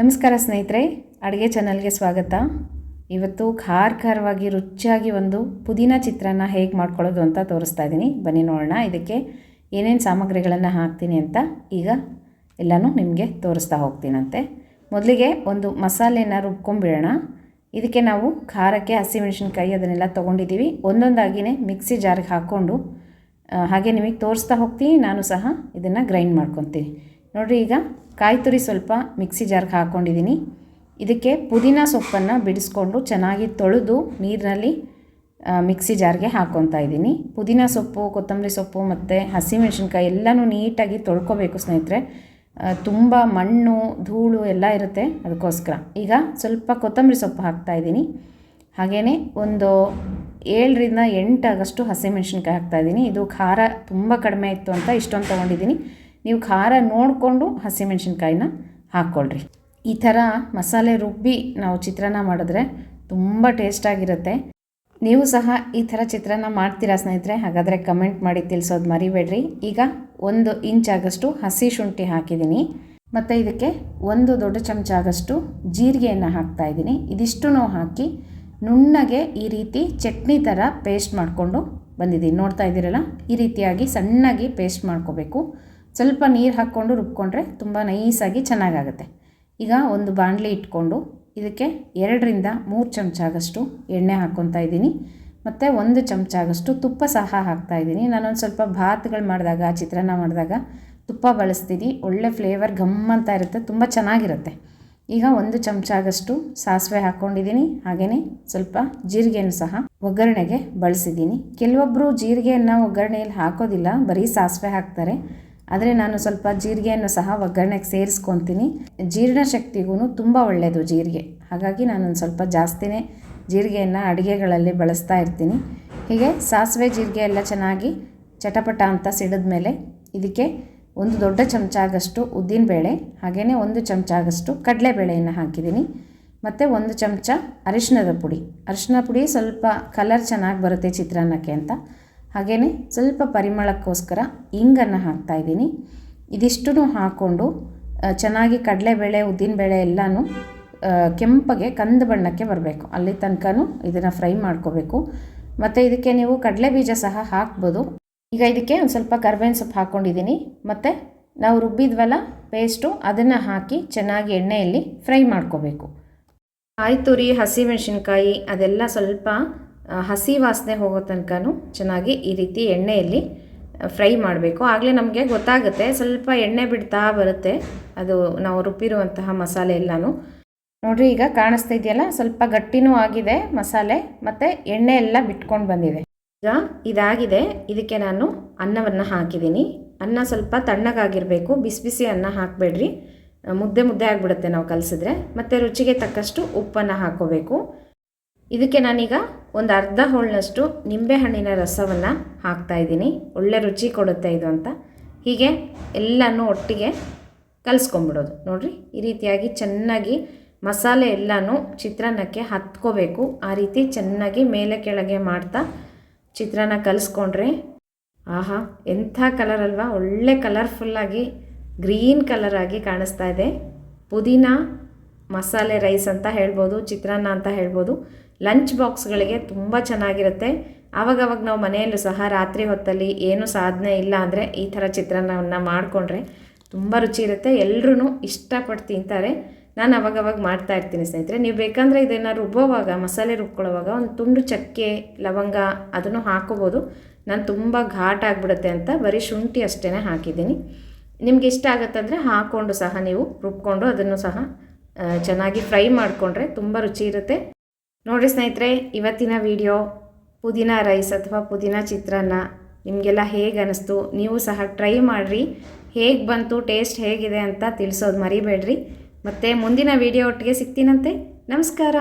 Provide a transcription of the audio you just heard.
ನಮಸ್ಕಾರ ಸ್ನೇಹಿತರೆ, ಅಡುಗೆ ಚಾನಲ್ಗೆ ಸ್ವಾಗತ. ಇವತ್ತು ಖಾರ ಖಾರವಾಗಿ ರುಚಿಯಾಗಿ ಒಂದು ಪುದೀನ ಚಿತ್ರಾನ್ನ ಹೇಗೆ ಮಾಡ್ಕೊಳ್ಳೋದು ಅಂತ ತೋರಿಸ್ತಾ ಇದ್ದೀನಿ ಬನ್ನಿ ನೋಡೋಣ, ಇದಕ್ಕೆ ಏನೇನು ಸಾಮಗ್ರಿಗಳನ್ನು ಹಾಕ್ತೀನಿ ಅಂತ ಈಗ ಎಲ್ಲನೂ ನಿಮಗೆ ತೋರಿಸ್ತಾ ಹೋಗ್ತೀನಂತೆ. ಮೊದಲಿಗೆ ಒಂದು ಮಸಾಲೆನ ರುಬ್ಕೊಂಬಿಡೋಣ. ಇದಕ್ಕೆ ನಾವು ಖಾರಕ್ಕೆ ಹಸಿಮೆಣಸಿನ್ಕಾಯಿ ಅದನ್ನೆಲ್ಲ ತೊಗೊಂಡಿದ್ದೀವಿ. ಒಂದೊಂದಾಗಿಯೇ ಮಿಕ್ಸಿ ಜಾರಿಗೆ ಹಾಕ್ಕೊಂಡು ಹಾಗೆ ನಿಮಗೆ ತೋರಿಸ್ತಾ ಹೋಗ್ತೀನಿ, ನಾನು ಸಹ ಇದನ್ನು ಗ್ರೈಂಡ್ ಮಾಡ್ಕೊತೀನಿ. ನೋಡಿರಿ ಈಗ ಕಾಯಿ ತುರಿ ಸ್ವಲ್ಪ ಮಿಕ್ಸಿ ಜಾರ್ಗೆ ಹಾಕ್ಕೊಂಡಿದ್ದೀನಿ ಇದಕ್ಕೆ ಪುದೀನ ಸೊಪ್ಪನ್ನು ಬಿಡಿಸ್ಕೊಂಡು ಚೆನ್ನಾಗಿ ತೊಳೆದು ನೀರಿನಲ್ಲಿ ಮಿಕ್ಸಿ ಜಾರ್ಗೆ ಹಾಕ್ಕೊತಾ ಇದ್ದೀನಿ. ಪುದೀನ ಸೊಪ್ಪು, ಕೊತ್ತಂಬರಿ ಸೊಪ್ಪು ಮತ್ತು ಹಸಿಮೆಣಸಿನ್ಕಾಯಿ ಎಲ್ಲನೂ ನೀಟಾಗಿ ತೊಳ್ಕೊಬೇಕು ಸ್ನೇಹಿತರೆ. ತುಂಬ ಮಣ್ಣು, ಧೂಳು ಎಲ್ಲ ಇರುತ್ತೆ ಅದಕ್ಕೋಸ್ಕರ. ಈಗ ಸ್ವಲ್ಪ ಕೊತ್ತಂಬರಿ ಸೊಪ್ಪು ಹಾಕ್ತಾ ಇದ್ದೀನಿ. ಹಾಗೆಯೇ ಒಂದು ಏಳರಿಂದ ಎಂಟಾಗಷ್ಟು ಹಸಿಮೆಣ್ಸಿನ್ಕಾಯಿ ಹಾಕ್ತಾಯಿದ್ದೀನಿ ಇದು ಖಾರ ತುಂಬ ಕಡಿಮೆ ಇತ್ತು ಅಂತ ಇಷ್ಟೊಂದು ತೊಗೊಂಡಿದ್ದೀನಿ. ನೀವು ಖಾರ ನೋಡಿಕೊಂಡು ಹಸಿಮೆಣ್ಸಿನ್ಕಾಯಿನ ಹಾಕ್ಕೊಳ್ರಿ. ಈ ಥರ ಮಸಾಲೆ ರುಬ್ಬಿ ನಾವು ಚಿತ್ರಾನ್ನ ಮಾಡಿದ್ರೆ ತುಂಬ ಟೇಸ್ಟಾಗಿರುತ್ತೆ ನೀವು ಸಹ ಈ ಥರ ಚಿತ್ರಾನ್ನ ಮಾಡ್ತೀರಾ ಸ್ನೇಹಿತರೆ, ಹಾಗಾದರೆ ಕಮೆಂಟ್ ಮಾಡಿ ತಿಳಿಸೋದು ಮರಿಬೇಡ್ರಿ. ಈಗ ಒಂದು ಇಂಚ್ ಆಗಷ್ಟು ಹಸಿ ಶುಂಠಿ ಹಾಕಿದ್ದೀನಿ. ಮತ್ತು ಇದಕ್ಕೆ ಒಂದು ದೊಡ್ಡ ಚಮಚ ಆಗಷ್ಟು ಜೀರಿಗೆಯನ್ನು ಹಾಕ್ತಾ ಇದ್ದೀನಿ. ಇದಿಷ್ಟು ಹಾಕಿ ನುಣ್ಣಗೆ ಈ ರೀತಿ ಚಟ್ನಿ ಥರ ಪೇಸ್ಟ್ ಮಾಡಿಕೊಂಡು ಬಂದಿದ್ದೀನಿ. ನೋಡ್ತಾ ಇದ್ದೀರಲ್ಲ, ಈ ರೀತಿಯಾಗಿ ಸಣ್ಣಗೆ ಪೇಸ್ಟ್ ಮಾಡ್ಕೋಬೇಕು. ಸ್ವಲ್ಪ ನೀರು ಹಾಕ್ಕೊಂಡು ರುಬ್ಕೊಂಡ್ರೆ ತುಂಬ ನೈಸಾಗಿ ಚೆನ್ನಾಗಾಗುತ್ತೆ. ಈಗ ಒಂದು ಬಾಣಲಿ ಇಟ್ಕೊಂಡು ಇದಕ್ಕೆ ಎರಡರಿಂದ ಮೂರು ಚಮಚ ಆಗಷ್ಟು ಎಣ್ಣೆ ಹಾಕ್ಕೊತಾ ಇದ್ದೀನಿ. ಮತ್ತು ಒಂದು ಚಮಚ ಆಗಷ್ಟು ತುಪ್ಪ ಸಹ ಹಾಕ್ತಾ ಇದ್ದೀನಿ. ನಾನೊಂದು ಸ್ವಲ್ಪ ಭಾತ್ಗಳು ಮಾಡಿದಾಗ, ಚಿತ್ರಾನ್ನ ಮಾಡಿದಾಗ ತುಪ್ಪ ಬಳಸ್ತೀನಿ. ಒಳ್ಳೆ ಫ್ಲೇವರ್ ಘಮ್ ಅಂತ ಇರುತ್ತೆ, ತುಂಬ ಚೆನ್ನಾಗಿರುತ್ತೆ. ಈಗ ಒಂದು ಚಮಚ ಆಗಷ್ಟು ಸಾಸಿವೆ ಹಾಕ್ಕೊಂಡಿದ್ದೀನಿ. ಹಾಗೆಯೇ ಸ್ವಲ್ಪ ಜೀರಿಗೆಯನ್ನು ಸಹ ಒಗ್ಗರಣೆಗೆ ಬಳಸಿದ್ದೀನಿ. ಕೆಲವೊಬ್ಬರು ಜೀರಿಗೆಯನ್ನು ಒಗ್ಗರಣೆಯಲ್ಲಿ ಹಾಕೋದಿಲ್ಲ, ಬರೀ ಸಾಸಿವೆ ಹಾಕ್ತಾರೆ. ಆದರೆ ನಾನು ಸ್ವಲ್ಪ ಜೀರಿಗೆಯನ್ನು ಸಹ ಒಗ್ಗರಣೆಗೆ ಸೇರಿಸ್ಕೊತೀನಿ. ಜೀರ್ಣಶಕ್ತಿಗೂ ತುಂಬ ಒಳ್ಳೆಯದು ಜೀರಿಗೆ. ಹಾಗಾಗಿ ನಾನೊಂದು ಸ್ವಲ್ಪ ಜಾಸ್ತಿನೇ ಜೀರಿಗೆಯನ್ನು ಅಡುಗೆಗಳಲ್ಲಿ ಬಳಸ್ತಾ ಇರ್ತೀನಿ. ಹೀಗೆ ಸಾಸಿವೆ ಜೀರಿಗೆ ಎಲ್ಲ ಚೆನ್ನಾಗಿ ಚಟಪಟ ಅಂತ ಸಿಡಿದ ಮೇಲೆ ಇದಕ್ಕೆ ಒಂದು ದೊಡ್ಡ ಚಮಚ ಆಗಷ್ಟು ಉದ್ದಿನಬೇಳೆ ಹಾಗೆಯೇ ಒಂದು ಚಮಚ ಆಗಷ್ಟು ಕಡಲೆಬೇಳೆಯನ್ನು ಹಾಕಿದ್ದೀನಿ. ಮತ್ತು ಒಂದು ಚಮಚ ಅರಿಶಿಣದ ಪುಡಿ. ಅರಿಶಿನ ಪುಡಿ ಸ್ವಲ್ಪ ಕಲರ್ ಚೆನ್ನಾಗಿ ಬರುತ್ತೆ ಚಿತ್ರಾನ್ನಕ್ಕೆ ಅಂತ. ಹಾಗೆಯೇ ಸ್ವಲ್ಪ ಪರಿಮಳಕ್ಕೋಸ್ಕರ ಇಂಗನ್ನು ಹಾಕ್ತಾಯಿದ್ದೀನಿ ಇದಿಷ್ಟೂ ಹಾಕ್ಕೊಂಡು ಚೆನ್ನಾಗಿ ಕಡಲೆಬೇಳೆ ಉದ್ದಿನಬೇಳೆ ಎಲ್ಲನೂ ಕೆಂಪಗೆ ಕಂದು ಬಣ್ಣಕ್ಕೆ ಬರಬೇಕು. ಅಲ್ಲಿ ತನಕನೂ ಇದನ್ನು ಫ್ರೈ ಮಾಡ್ಕೋಬೇಕು. ಮತ್ತು ಇದಕ್ಕೆ ನೀವು ಕಡಲೆ ಬೀಜ ಸಹ ಹಾಕ್ಬೋದು. ಈಗ ಇದಕ್ಕೆ ಒಂದು ಸ್ವಲ್ಪ ಕರ್ಬೇವಿನ ಸೊಪ್ಪು ಹಾಕ್ಕೊಂಡಿದ್ದೀನಿ ಮತ್ತು ನಾವು ರುಬ್ಬಿದ್ವಲ್ಲ ಪೇಸ್ಟು, ಅದನ್ನು ಹಾಕಿ ಚೆನ್ನಾಗಿ ಎಣ್ಣೆಯಲ್ಲಿ ಫ್ರೈ ಮಾಡ್ಕೋಬೇಕು. ಕಾಯಿ ತುರಿ, ಹಸಿಮೆಣಸಿನ್ಕಾಯಿ ಅದೆಲ್ಲ ಸ್ವಲ್ಪ ಹಸಿ ವಾಸನೆ ಹೋಗೋ ತನಕನೂ ಚೆನ್ನಾಗಿ ಈ ರೀತಿ ಎಣ್ಣೆಯಲ್ಲಿ ಫ್ರೈ ಮಾಡಬೇಕು. ಆಗಲೇ ನಮಗೆ ಗೊತ್ತಾಗುತ್ತೆ, ಸ್ವಲ್ಪ ಎಣ್ಣೆ ಬಿಡ್ತಾ ಬರುತ್ತೆ, ಅದು ನಾವು ರುಬ್ಬಿರುವಂತಹ ಮಸಾಲೆ ಎಲ್ಲನೂ. ನೋಡಿರಿ, ಈಗ ಕಾಣಿಸ್ತಾ ಇದೆಯಲ್ಲ, ಸ್ವಲ್ಪ ಗಟ್ಟಿನೂ ಆಗಿದೆ ಮಸಾಲೆ, ಮತ್ತು ಎಣ್ಣೆ ಎಲ್ಲ ಬಿಟ್ಕೊಂಡು ಬಂದಿದೆ. ಈಗ ಇದಾಗಿದೆ, ಇದಕ್ಕೆ ನಾನು ಅನ್ನವನ್ನು ಹಾಕಿದ್ದೀನಿ. ಅನ್ನ ಸ್ವಲ್ಪ ತಣ್ಣಗಾಗಿರಬೇಕು, ಬಿಸಿ ಬಿಸಿ ಅನ್ನ ಹಾಕಬೇಡ್ರಿ. ಮುದ್ದೆ ಮುದ್ದೆ ಆಗಿಬಿಡುತ್ತೆ ನಾವು ಕಲಸಿದ್ರೆ, ಮತ್ತು ರುಚಿಗೆ ತಕ್ಕಷ್ಟು ಉಪ್ಪನ್ನು ಹಾಕ್ಕೋಬೇಕು ಇದಕ್ಕೆ ನಾನೀಗ ಒಂದು ಅರ್ಧ ಹೋಳಿನಷ್ಟು ನಿಂಬೆಹಣ್ಣಿನ ರಸವನ್ನು ಹಾಕ್ತಾ ಇದ್ದೀನಿ. ಒಳ್ಳೆ ರುಚಿ ಕೊಡುತ್ತೆ ಇದು ಅಂತ. ಹೀಗೆ ಎಲ್ಲನೂ ಒಟ್ಟಿಗೆ ಕಲಿಸ್ಕೊಂಬಿಡೋದು ನೋಡಿರಿ, ಈ ರೀತಿಯಾಗಿ ಚೆನ್ನಾಗಿ ಮಸಾಲೆ ಎಲ್ಲನೂ ಚಿತ್ರಾನ್ನಕ್ಕೆ ಹತ್ಕೋಬೇಕು. ಆ ರೀತಿ ಚೆನ್ನಾಗಿ ಮೇಲೆ ಕೆಳಗೆ ಮಾಡ್ತಾ ಚಿತ್ರಾನ್ನ ಕಲಿಸ್ಕೊಂಡ್ರೆ ಆಹಾ, ಎಂಥ ಕಲರ್ ಅಲ್ವಾ? ಒಳ್ಳೆ ಕಲರ್ಫುಲ್ಲಾಗಿ ಗ್ರೀನ್ ಕಲರ್ ಆಗಿ ಕಾಣಿಸ್ತಾ ಇದೆ. ಪುದೀನ ಮಸಾಲೆ ರೈಸ್ ಅಂತ ಹೇಳ್ಬೋದು, ಚಿತ್ರಾನ್ನ ಅಂತ ಹೇಳ್ಬೋದು. ಲಂಚ್ ಬಾಕ್ಸ್ಗಳಿಗೆ ತುಂಬ ಚೆನ್ನಾಗಿರುತ್ತೆ. ಆವಾಗವಾಗ ನಾವು ಮನೆಯಲ್ಲೂ ಸಹ ರಾತ್ರಿ ಹೊತ್ತಲ್ಲಿ ಏನು ಸಾಧನೆ ಇಲ್ಲ ಅಂದರೆ ಈ ಥರ ಚಿತ್ರಾನ್ನವನ್ನು ಮಾಡಿಕೊಂಡ್ರೆ ತುಂಬ ರುಚಿ ಇರುತ್ತೆ. ಎಲ್ಲರೂ ಇಷ್ಟಪಟ್ಟು ತಿಂತಾರೆ. ನಾನು ಅವಾಗವಾಗ ಮಾಡ್ತಾ ಇರ್ತೀನಿ ಸ್ನೇಹಿತರೆ. ನೀವು ಬೇಕಂದರೆ ಇದನ್ನು ರುಬ್ಬೋವಾಗ, ಮಸಾಲೆ ರುಬ್ಕೊಳ್ಳೋವಾಗ ಒಂದು ತುಂಡು ಚಕ್ಕೆ, ಲವಂಗ ಅದನ್ನು ಹಾಕೋಬೋದು ನಾನು ತುಂಬ ಘಾಟ್ ಆಗಿಬಿಡುತ್ತೆ ಅಂತ ಬರೀ ಶುಂಠಿ ಅಷ್ಟೇ ಹಾಕಿದ್ದೀನಿ. ನಿಮ್ಗೆ ಇಷ್ಟ ಆಗುತ್ತಂದರೆ ಹಾಕ್ಕೊಂಡು ಸಹ ನೀವು ರುಬ್ಕೊಂಡು ಅದನ್ನು ಸಹ ಚೆನ್ನಾಗಿ ಫ್ರೈ ಮಾಡಿಕೊಂಡ್ರೆ ತುಂಬ ರುಚಿ ಇರುತ್ತೆ. ನೋಡಿರಿ ಸ್ನೇಹಿತರೆ, ಇವತ್ತಿನ ವಿಡಿಯೋ ಪುದೀನ ರೈಸ್ ಅಥವಾ ಪುದೀನ ಚಿತ್ರಾನ್ನ ನಿಮಗೆಲ್ಲ ಹೇಗೆ ಅನ್ನಿಸ್ತು ನೀವು ಸಹ ಟ್ರೈ ಮಾಡಿರಿ. ಹೇಗೆ ಬಂತು? ಟೇಸ್ಟ್ ಹೇಗಿದೆ ಅಂತ ತಿಳಿಸೋದು ಮರಿಬೇಡ್ರಿ. ಮತ್ತು ಮುಂದಿನ ವಿಡಿಯೋ ಒಟ್ಟಿಗೆ ಸಿಗ್ತೀನಂತೆ. ನಮಸ್ಕಾರ.